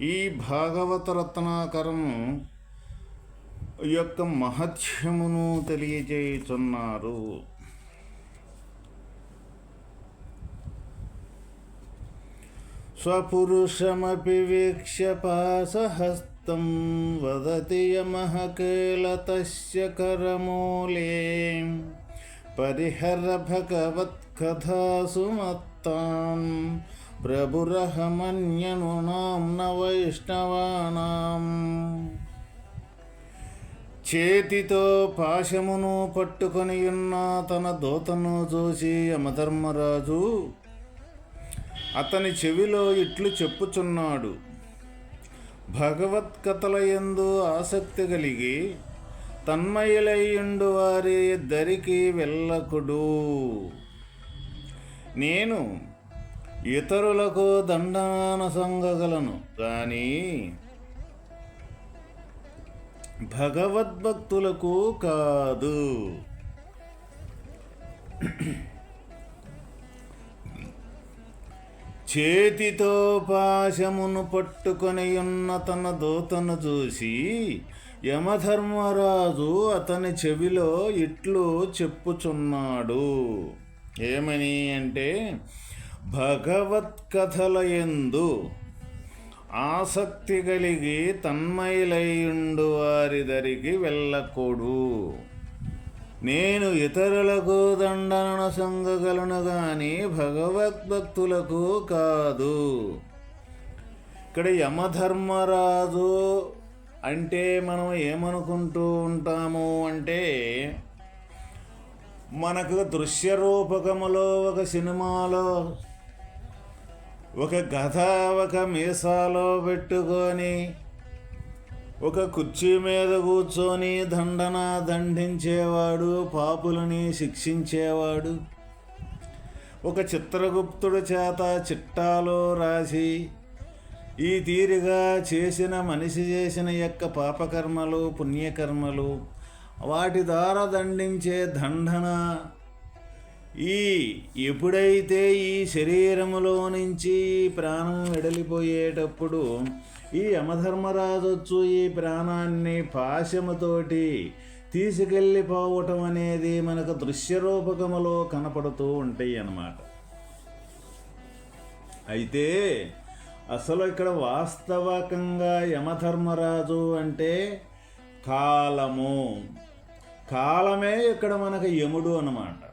ఈ భాగవత రత్నాకరము యొక్క మహత్యమును తెలియజేయుచున్నారు. స్వపురుషమపి వీక్ష్య పాసహస్తం వదతి యమః కేలతస్య కరమూలే. పరిహర భగవత్కథాసు మత్తాం ప్రభురహమన్యను నామ్న వైష్ణవానాం చేతితో పాశమును పట్టుకొని ఉన్న తన దూతను చూసి యమధర్మరాజు అతని చెవిలో ఇట్లు చెప్పుచున్నాడు. భగవత్కథల ఎందు ఆసక్తి కలిగి తన్మయులయ్యుండు వారి దరికి వెళ్ళకుడు. నేను ఇతరులకు దండానసంగగలను. కానీ భగవద్భక్తులకు కాదు. చేతితో పాశమును పట్టుకొని ఉన్న తన దూతను చూసి యమధర్మరాజు అతని చెవిలో ఇట్లు చెప్పుచున్నాడు. ఏమని అంటే భగవత్కథలయందు ఆసక్తి కలిగి తన్మయులయ్యుండు వారి దరికి వెళ్ళకూడు. నేను ఇతరులకు దండన సంగగలను గాని భగవద్భక్తులకు కాదు. ఇక్కడ యమధర్మరాజు అంటే మనం ఏమనుకుంటూ ఉంటాము అంటే మనకు దృశ్య రూపకములో ఒక సినిమాలో ఒక గధ ఒక మీసాలో పెట్టుకొని ఒక కుర్చీ మీద కూర్చొని దండన దండించేవాడు పాపులని శిక్షించేవాడు. ఒక చిత్రగుప్తుడు చేత చిట్టాలో రాసి ఈ తీరుగా చేసిన మనిషి చేసిన యొక్క పాపకర్మలు పుణ్యకర్మలు వాటి ద్వారా దండించే దండన ఈ ఎప్పుడైతే ఈ శరీరములో నుంచి ప్రాణం వెడలిపోయేటప్పుడు ఈ యమధర్మరాజు వచ్చు ఈ ప్రాణాన్ని పాశముతోటి తీసుకెళ్ళిపోవటం అనేది మనకు దృశ్యరూపకములో కనపడుతూ ఉంటాయి అన్నమాట. అయితే అసలు ఇక్కడ వాస్తవకంగా యమధర్మరాజు అంటే కాలము. కాలమే ఇక్కడ మనకు యముడు అన్నమాట.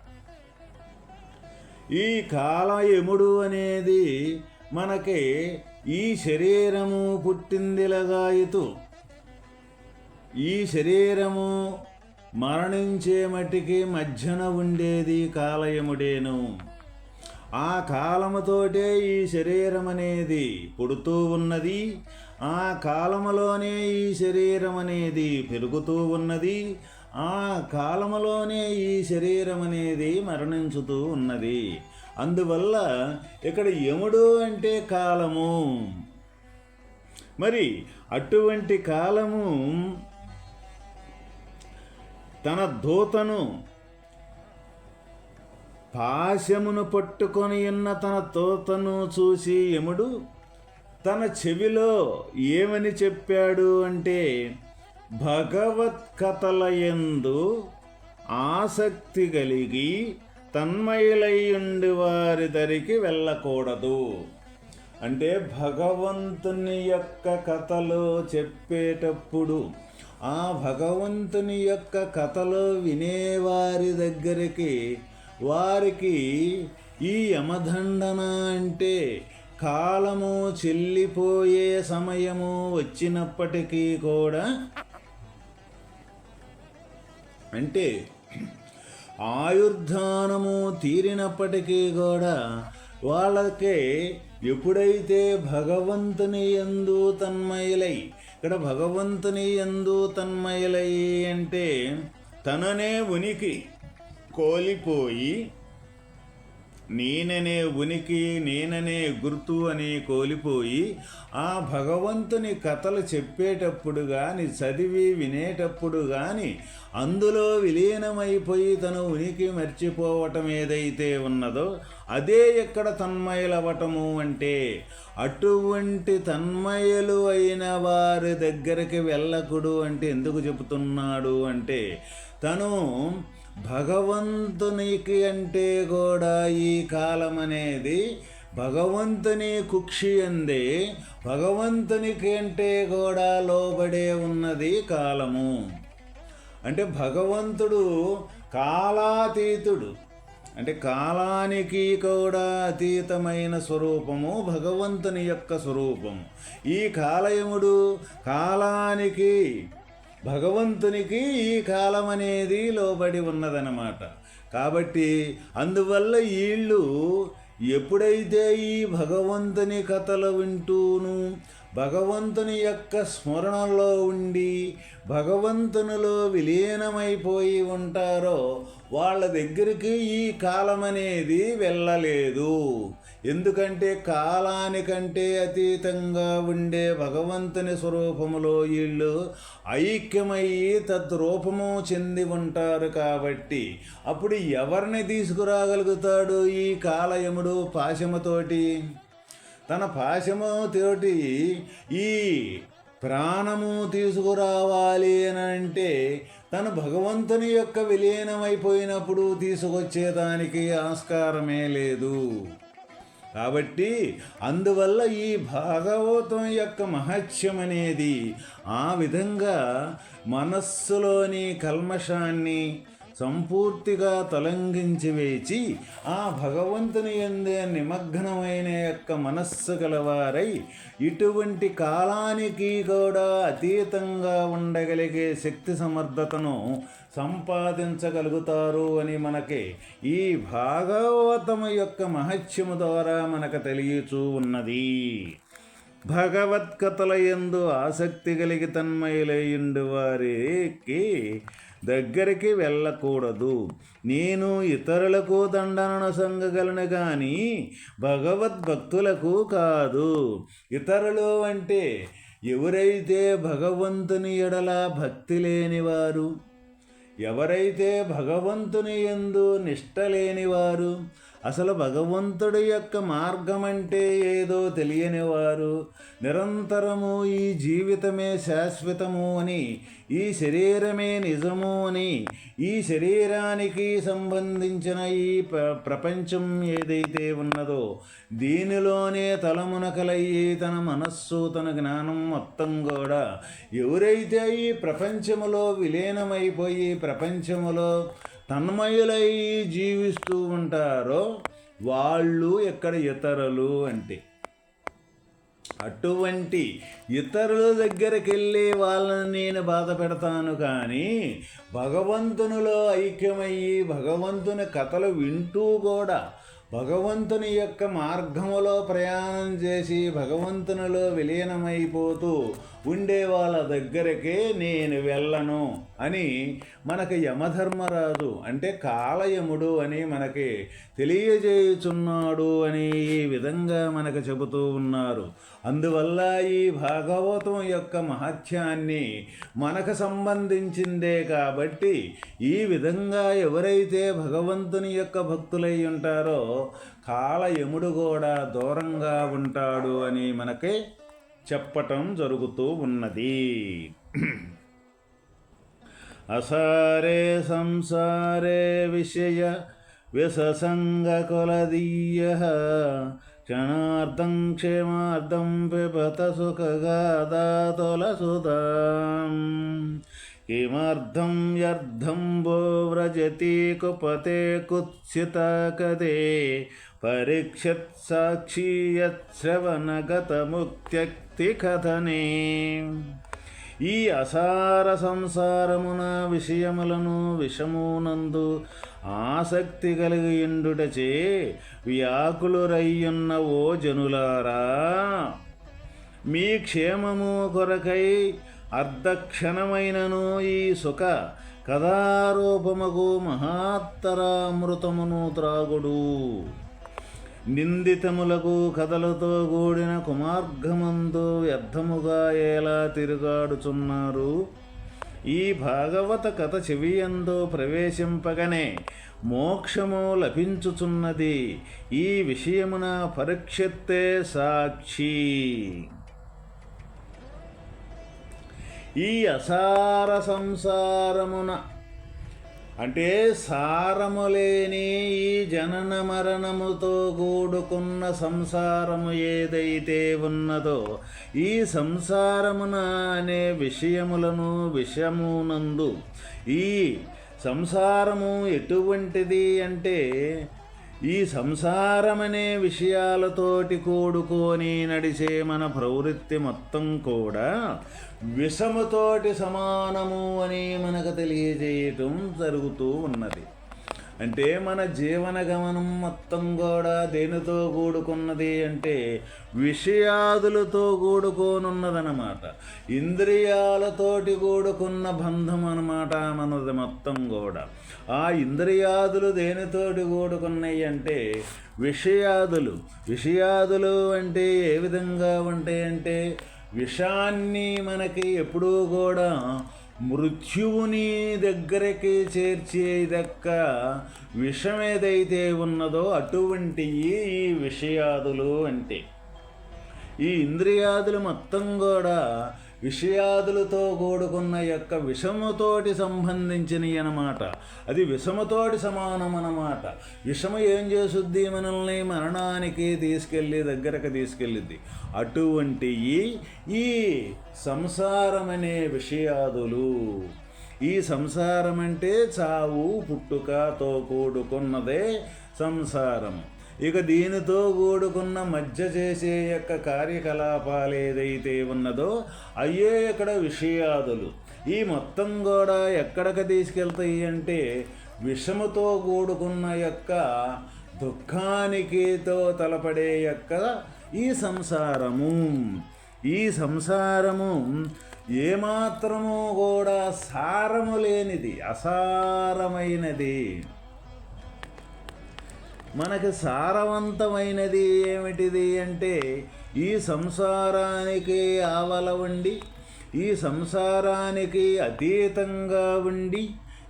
ఈ కాల యముడు అనేది మనకి ఈ శరీరము పుట్టిందిలగాయితూ ఈ శరీరము మరణించే మటికి మధ్యన ఉండేది కాలయముడేను. ఆ కాలముతోటే ఈ శరీరం అనేది పుడుతూ ఉన్నది ఆ కాలములోనే ఈ శరీరం అనేది పెరుగుతూ ఉన్నది ఆ కాలములోనే ఈ శరీరం అనేది మరణించుతూ ఉన్నది. అందువల్ల ఇక్కడ యముడు అంటే కాలము. మరి అటువంటి కాలము తన దూతను పాశమును పట్టుకొని ఉన్న తన తోతను చూసి యముడు తన చెవిలో ఏమని చెప్పాడు అంటే భగవత్కథలయందు ఆసక్తి కలిగి తన్మయులయ్యుండి వారి దరికి వెళ్ళకూడదు. అంటే భగవంతుని యొక్క కథలు చెప్పేటప్పుడు ఆ భగవంతుని యొక్క కథలు వినేవారి దగ్గరికి వారికి ఈ యమదండన అంటే కాలము చెల్లిపోయే సమయము వచ్చినప్పటికీ కూడా అంటే ఆయుర్ధానము తీరినప్పటికీ కూడా వాళ్ళకి ఎప్పుడైతే భగవంతుని ఎందు తన్మయులై ఇక్కడ భగవంతుని ఎందు తన్మయులై అంటే తననే ఉనికి కోల్పోయి నేననే ఉనికి నేననే గుర్తు అని కోల్పోయి ఆ భగవంతుని కథలు చెప్పేటప్పుడు కానీ చదివి వినేటప్పుడు కానీ అందులో విలీనమైపోయి తను ఉనికి మర్చిపోవటం ఏదైతే ఉన్నదో అదే ఎక్కడ తన్మయలవటము అంటే అటువంటి తన్మయలు అయిన వారి దగ్గరికి వెళ్ళకుడు అంటే ఎందుకు చెబుతున్నాడు అంటే తను భగవంతునికి అంటే కూడా ఈ కాలం అనేది భగవంతుని కుక్షి అందే. భగవంతునికి అంటే కూడా లోబడే ఉన్నది కాలము. అంటే భగవంతుడు కాలాతీతుడు. అంటే కాలానికి కూడా అతీతమైన స్వరూపము భగవంతుని యొక్క స్వరూపము. ఈ కాలయముడు కాలానికి భగవంతునికి ఈ కాలం అనేది లోబడి ఉన్నదనమాట కాబట్టి అందువల్ల వీళ్ళు ఎప్పుడైతే ఈ భగవంతుని కథలు వింటూను భగవంతుని యొక్క స్మరణలో ఉండి భగవంతునిలో విలీనమైపోయి ఉంటారో వాళ్ళ దగ్గరికి ఈ కాలం అనేది వెళ్ళలేదు. ఎందుకంటే కాలానికంటే అతీతంగా ఉండే భగవంతుని స్వరూపములో వీళ్ళు ఐక్యమయ్యి తద్రూపము చెంది ఉంటారు కాబట్టి అప్పుడు ఎవరిని తీసుకురాగలుగుతాడు ఈ కాలయముడు పాశముతోటి? తన పాశముతోటి ఈ ప్రాణము తీసుకురావాలి అని అంటే తను భగవంతుని యొక్క విలీనమైపోయినప్పుడు తీసుకొచ్చేదానికి ఆస్కారమే లేదు. కాబట్టి అందువల్ల ఈ భాగవతం యొక్క మహత్యం అనేది ఆ విధంగా మనస్సులోని కల్మషాన్ని సంపూర్తిగా తొలగించి వేచి ఆ భగవంతుని ఎందే నిమగ్నమైన యొక్క మనస్సు గలవారై ఇటువంటి కాలానికి కూడా అతీతంగా ఉండగలిగే శక్తి సమర్థతను సంపాదించగలుగుతారు అని మనకి ఈ భాగవతము యొక్క మహత్యము ద్వారా మనకు తెలియచూ ఉన్నది. భగవత్కథల ఎందు ఆసక్తి కలిగి తన్మయులయ్యుండు వారికి దగ్గరికి వెళ్ళకూడదు. నేను ఇతరులకు దండనను సంగగలను కానీ భగవద్భక్తులకు కాదు. ఇతరులు అంటే ఎవరైతే భగవంతుని ఎడల భక్తి లేనివారు? ఎవరైతే భగవంతుని ఎందు నిష్ట లేనివారు? అసలు భగవంతుడి యొక్క మార్గం అంటే ఏదో తెలియని వారు నిరంతరము ఈ జీవితమే శాశ్వతము అని ఈ శరీరమే నిజము అని ఈ శరీరానికి సంబంధించిన ఈ ప్రపంచం ఏదైతే ఉన్నదో దీనిలోనే తలమునకలయ్యి తన మనస్సు తన జ్ఞానం మొత్తం కూడా ఎవరైతే ఈ ప్రపంచములో విలీనమైపోయి ప్రపంచములో తన్మయులై జీవిస్తూ ఉంటారో వాళ్ళు ఎక్కడ ఇతరులు అంటే? అటువంటి ఇతరుల దగ్గరికి వెళ్ళి వాళ్ళని నేను బాధ పెడతాను కానీ భగవంతునిలో ఐక్యమయ్యి భగవంతుని కథలు వింటూ కూడా భగవంతుని యొక్క మార్గములో ప్రయాణం చేసి భగవంతునిలో విలీనమైపోతూ ఉండే వాళ్ళ దగ్గరకే నేను వెళ్ళను. అని మనకి యమధర్మరాజు అంటే కాలయముడు అని మనకి తెలియజేయుచున్నాడు అని ఈ విధంగా మనకు చెబుతూ ఉన్నారు. అందువల్ల ఈ భాగవతం యొక్క మహత్యాన్ని మనకు సంబంధించిందే కాబట్టి ఈ విధంగా ఎవరైతే భగవంతుని యొక్క భక్తులై ఉంటారో కాలయముడు కూడా దూరంగా ఉంటాడు అని మనకి చెప్పటం జరుగుతూ ఉన్నది. ಅಸಾರೆ ಸಂಸಾರೆ ವಿಷಯ ವ್ಯಸಸಂಗಕೊಲದೀಯ ಕ್ಷಣಾರ್ಧಂ ಕ್ಷೇಮಾರ್ಧಂ ಪಿಬತ ಸುಖಗಾದಾತೊಲಸುಧಾಂ किमर्थं व्यर्थं वो व्रजति कुपते कुत्सिताकदे परीक्षत्साक्षी यच्छ्रवणगतमुक्त्यक्तिकथने ఈ అసార సంసారమున విషయములను విషమునందు ఆసక్తి కలిగి ఎండుటచే వ్యాకులురయ్యున్న ఓ జనులారా మీ క్షేమము కొరకై అర్ధక్షణమైనను ఈ సుఖ కథారూపముకు మహాత్తరామృతమును త్రాగుడు. నిందితములకు కథలతో కూడిన కుమార్ఘమందు వ్యర్థముగా ఎలా తిరుగాడుచున్నారు? ఈ భాగవత కథ చెవియందు ప్రవేశింపగనే మోక్షము లభించుచున్నది. ఈ విషయమున పరీక్షత్తే సాక్షి. ఈ అసార సంసారమున అంటే సారము లేని ఈ జనన మరణముతో కూడుకున్న సంసారము ఏదైతే ఉన్నదో ఈ సంసారమున అనే విషయములను విషమునందు ఈ సంసారము ఎటువంటిది అంటే ఈ సంసారమనే విషయాలతోటి కూడుకొని నడిచే మన ప్రవృత్తి మొత్తం కూడా విషముతోటి సమానము అని మనకు తెలియజేయటం జరుగుతూ ఉన్నది. అంటే మన జీవన గమనం మొత్తం కూడా దేనితో కూడుకున్నది అంటే విషయాదులతో కూడుకోనున్నదనమాట ఇంద్రియాలతోటి కూడుకున్న బంధం అనమాట మనది మొత్తం కూడా. ఆ ఇంద్రియాదులు దేనితోటి కూడుకున్నాయి అంటే విషయాదులు. విషయాదులు అంటే ఏ విధంగా ఉంటాయంటే విషాన్ని మనకి ఎప్పుడూ కూడా మృత్యువుని దగ్గరికి చేర్చేదక్క విషం ఏదైతే ఉన్నదో అటువంటి ఈ విషయాదులు అంటే. ఈ ఇంద్రియాదులు మొత్తం కూడా విషయాదులతో కూడుకున్న యొక్క విషముతోటి సంబంధించినవి అన్నమాట. అది విషముతోటి సమానం అన్నమాట. విషము ఏం చేస్తుంది మనల్ని మరణానికి తీసుకెళ్ళి దగ్గరకు తీసుకెళ్ళిద్ది. అటువంటి ఈ సంసారమనే విషయాదులు. ఈ సంసారం అంటే చావు పుట్టుకతో కూడుకున్నదే సంసారం. ఇక దీనితో కూడుకున్న మధ్య చేసే యొక్క కార్యకలాపాలు ఏదైతే ఉన్నదో అయ్యే ఇక్కడ విషయాదులు. ఈ మొత్తం కూడా ఎక్కడికి తీసుకెళ్తాయి అంటే విషముతో కూడుకున్న యొక్క దుఃఖానికితో తలపడే యొక్క ఈ సంసారము. ఈ సంసారము ఏమాత్రము కూడా సారము లేనిది అసారమైనది. మనకి సారవంతమైనది ఏమిటిది అంటే ఈ సంసారానికి ఆవల ఉండి ఈ సంసారానికి అతీతంగా ఉండి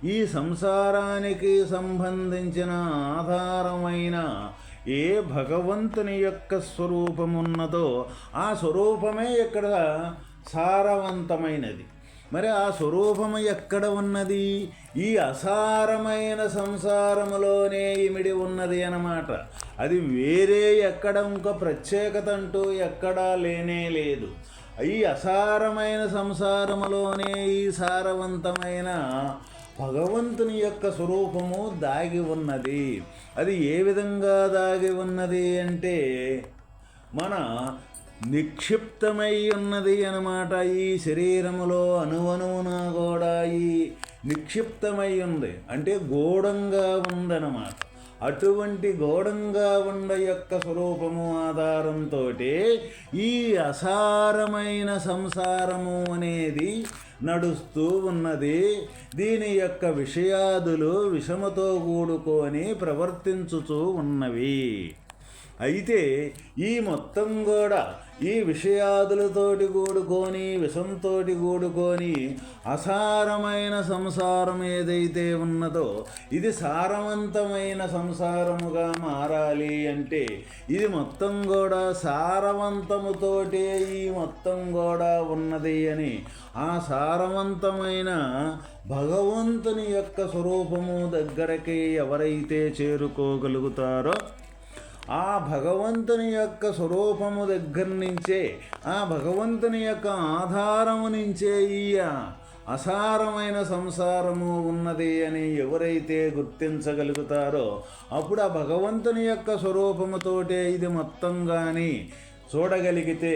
ఈ సంసారానికి సంబంధించిన ఆధారమైన ఏ భగవంతుని యొక్క స్వరూపమున్నదో ఆ స్వరూపమే ఇక్కడ సారవంతమైనది. మరి ఆ స్వరూపము ఎక్కడ ఉన్నది? ఈ అసారమైన సంసారములోనే ఇమిడి ఉన్నది అన్నమాట. అది వేరే ఎక్కడ ఇంకా ప్రత్యేకత అంటూ ఎక్కడా లేనే లేదు. ఈ అసారమైన సంసారములోనే ఈ సారవంతమైన భగవంతుని యొక్క స్వరూపము దాగి ఉన్నది. అది ఏ విధంగా దాగి ఉన్నది అంటే మన నిక్షిప్తమై ఉన్నది అనమాట ఈ శరీరములో అనువనువున కూడా ఈ నిక్షిప్తమై ఉంది అంటే గోడంగా ఉందన్నమాట. అటువంటి గోడంగా ఉండ యొక్క స్వరూపము ఆధారంతో ఈ అసారమైన సంసారము అనేది నడుస్తూ ఉన్నది. దీని యొక్క విషయాదులు విషమతో కూడుకొని ప్రవర్తించుతూ ఉన్నవి. అయితే ఈ మొత్తం కూడా ఈ విషయాదులతోటి కూడుకొని విషంతోటి కూడుకొని అసారమైన సంసారం ఏదైతే ఉన్నదో ఇది సారవంతమైన సంసారముగా మారాలి అంటే ఇది మొత్తం కూడా సారవంతముతోటే ఈ మొత్తం కూడా ఉన్నది అని ఆ సారవంతమైన భగవంతుని యొక్క స్వరూపము దగ్గరకి ఎవరైతే చేరుకోగలుగుతారో ఆ భగవంతుని యొక్క స్వరూపము దగ్గర నుంచే ఆ భగవంతుని యొక్క ఆధారము నుంచే ఈ అసారమైన సంసారము ఉన్నది అని ఎవరైతే గుర్తించగలుగుతారో అప్పుడు ఆ భగవంతుని యొక్క స్వరూపముతోటే ఇది మొత్తం కానీ చూడగలిగితే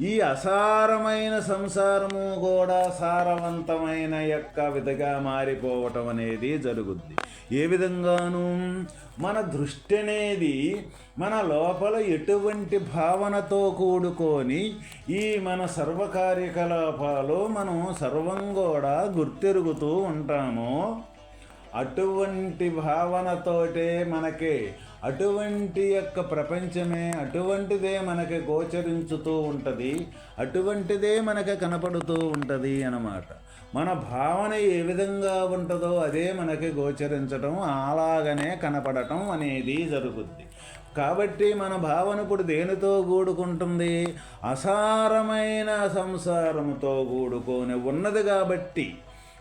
ఈ అసారమైన సంసారము కూడా సారవంతమైన యొక్క విధగా మారిపోవటం అనేది జరుగుద్ది. ఏ విధంగాను మన దృష్టి అనేది మన లోపల ఎటువంటి భావనతో కూడుకొని ఈ మన సర్వ కార్యకలాపాలు మనం సర్వం కూడా గుర్తెరుగుతూ ఉంటాము అటువంటి భావనతోటే మనకి అటువంటి యొక్క ప్రపంచమే అటువంటిదే మనకి గోచరించుతూ ఉంటుంది అటువంటిదే మనకి కనపడుతూ ఉంటుంది అన్నమాట. మన భావన ఏ విధంగా ఉంటుందో అదే మనకి గోచరించటం అలాగనే కనపడటం అనేది జరుగుద్ది. కాబట్టి మన భావన ఇప్పుడు దేనితో కూడుకుంటుంది అసారమైన సంసారముతో కూడుకొని ఉన్నది కాబట్టి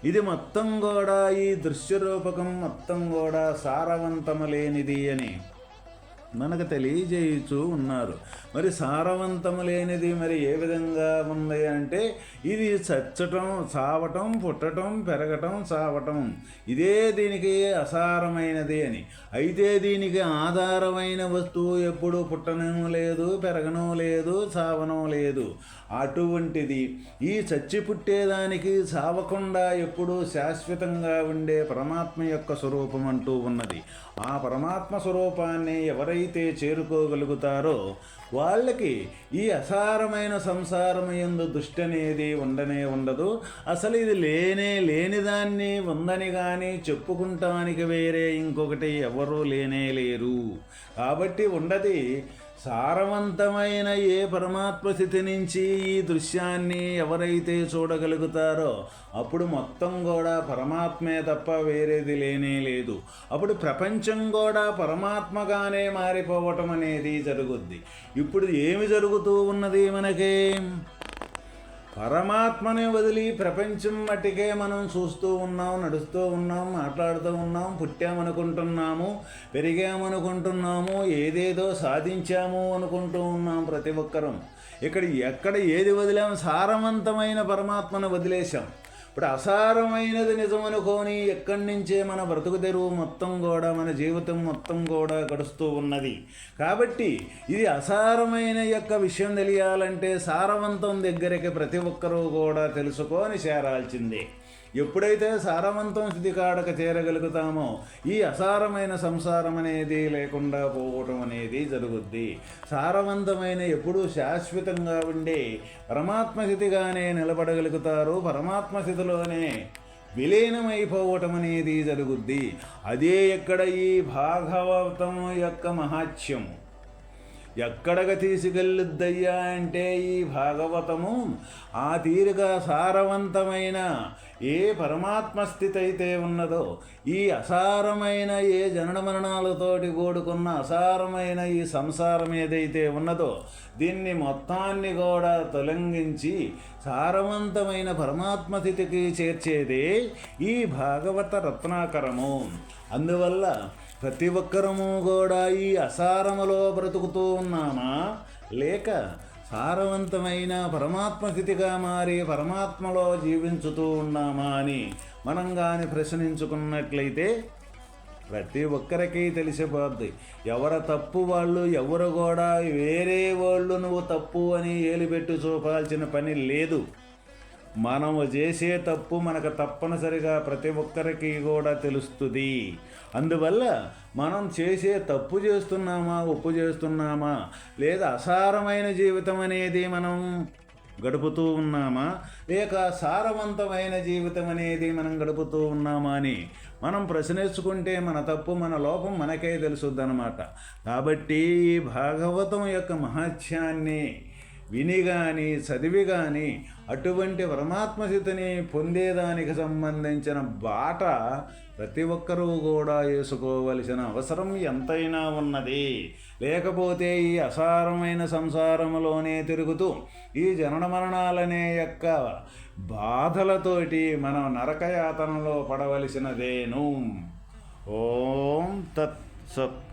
ఇది మొత్తం కూడా ఈ దృశ్యరూపకం మొత్తం కూడా సారవంతము లేనిది అని మనకు తెలియజేయుచూ ఉన్నారు. మరి సారవంతము లేనిది మరి ఏ విధంగా ఉంది అంటే ఇది చచ్చటం చావటం పుట్టటం పెరగటం చావటం ఇదే దీనికి అసారమైనది అని. అయితే దీనికి ఆధారమైన వస్తువు ఎప్పుడు పుట్టడం లేదు పెరగడం లేదు చావడం లేదు. అటువంటిది. ఈ చచ్చి పుట్టేదానికి చావకుండా ఎప్పుడూ శాశ్వతంగా ఉండే పరమాత్మ యొక్క స్వరూపం అంటూ ఉన్నది. ఆ పరమాత్మ స్వరూపాన్ని ఎవరైతే చేరుకోగలుగుతారో వాళ్ళకి ఈ అసారమైన సంసారం ఎందు దుష్టి అనేది ఉండనే ఉండదు. అసలు ఇది లేనే లేనిదాన్ని ఉందని కానీ చెప్పుకుంటానికి వేరే ఇంకొకటి ఎవరూ లేనే లేరు. కాబట్టి ఉండది. సారవంతమైన ఏ పరమాత్మ స్థితి నుంచి ఈ దృశ్యాన్ని ఎవరైతే చూడగలుగుతారో అప్పుడు మొత్తం కూడా పరమాత్మే తప్ప వేరేది లేనే లేదు. అప్పుడు ప్రపంచం కూడా పరమాత్మగానే మారిపోవటం అనేది జరుగుద్ది. ఇప్పుడు ఏమి జరుగుతూ ఉన్నది మనకి? పరమాత్మని వదిలి ప్రపంచం మట్టికే మనం చూస్తూ ఉన్నాం నడుస్తూ ఉన్నాం మాట్లాడుతూ ఉన్నాం పుట్టామనుకుంటున్నాము పెరిగామనుకుంటున్నాము ఏదేదో సాధించాము అనుకుంటూ ఉన్నాం ప్రతి ఒక్కరం. ఇక్కడ ఎక్కడ ఏది వదిలాం? సారవంతమైన పరమాత్మను వదిలేశాం. ఇప్పుడు అసారమైనది నిజమనుకోని ఎక్కడి నుంచే మన బ్రతుకు తెరువు మొత్తం కూడా మన జీవితం మొత్తం కూడా గడుస్తూ ఉన్నది. కాబట్టి ఇది అసారమైన యొక్క విషయం తెలియాలంటే సారవంతం దగ్గరికి ప్రతి ఒక్కరూ కూడా తెలుసుకొని చేరాల్సిందే. ఎప్పుడైతే సారవంతం స్థితి కాడక చేరగలుగుతామో ఈ అసారమైన సంసారం అనేది లేకుండా పోవటం అనేది జరుగుద్ది. సారవంతమైన ఎప్పుడూ శాశ్వతంగా ఉండే పరమాత్మ స్థితిగానే నిలబడగలుగుతారు. పరమాత్మ స్థితిలోనే విలీనమైపోవటం అనేది జరుగుద్ది. అదే ఇక్కడ ఈ భాగవతం యొక్క మహాత్యము ఎక్కడగా తీసుకెళ్ళుద్దయ్యా అంటే ఈ భాగవతము ఆ తీరిక సారవంతమైన ఏ పరమాత్మ స్థితి అయితే ఉన్నదో ఈ అసారమైన ఏ జనన మరణాలతోటి కూడుకున్న అసారమైన ఈ సంసారం ఏదైతే ఉన్నదో దీన్ని మొత్తాన్ని కూడా తొలగించి సారవంతమైన పరమాత్మ స్థితికి చేర్చేదే ఈ భాగవత రత్నాకరము. అందువల్ల ప్రతి ఒక్కరము కూడా ఈ అసారములో బ్రతుకుతూ ఉన్నామా? లేక సారవంతమైన పరమాత్మ స్థితిగా మారి పరమాత్మలో జీవించుతూ ఉన్నామా అని మనం కానీ ప్రశ్నించుకున్నట్లయితే ప్రతి ఒక్కరికి తెలిసిపోద్ది ఎవరు తప్పు వాళ్ళు ఎవరు కూడా వేరే వాళ్ళు నువ్వు తప్పు అని ఏలిపెట్టి చూపాల్సిన పని లేదు. మనము చేసే తప్పు మనకు తప్పనిసరిగా ప్రతి ఒక్కరికి కూడా తెలుస్తుంది. అందువల్ల మనం చేసే తప్పు చేస్తున్నామా ఒప్పు చేస్తున్నామా లేదా అసారమైన జీవితం అనేది మనం గడుపుతూ ఉన్నామా లేక సారవంతమైన జీవితం అనేది మనం గడుపుతూ ఉన్నామా అని మనం ప్రశ్నించుకుంటే మన తప్పు మన లోపం మనకే తెలుసుద్దనమాట కాబట్టి ఈ భాగవతం యొక్క మహత్యాన్ని విని కానీ చదివి కానీ అటువంటి పరమాత్మస్థితిని పొందేదానికి సంబంధించిన బాట ప్రతి ఒక్కరూ కూడా వేసుకోవలసిన అవసరం ఎంతైనా ఉన్నది. లేకపోతే ఈ అసారమైన సంసారములోనే తిరుగుతూ ఈ జనన మరణాలనే యొక్క బాధలతోటి మనం నరకయాతనలో పడవలసినదేను. ఓం తత్ సత్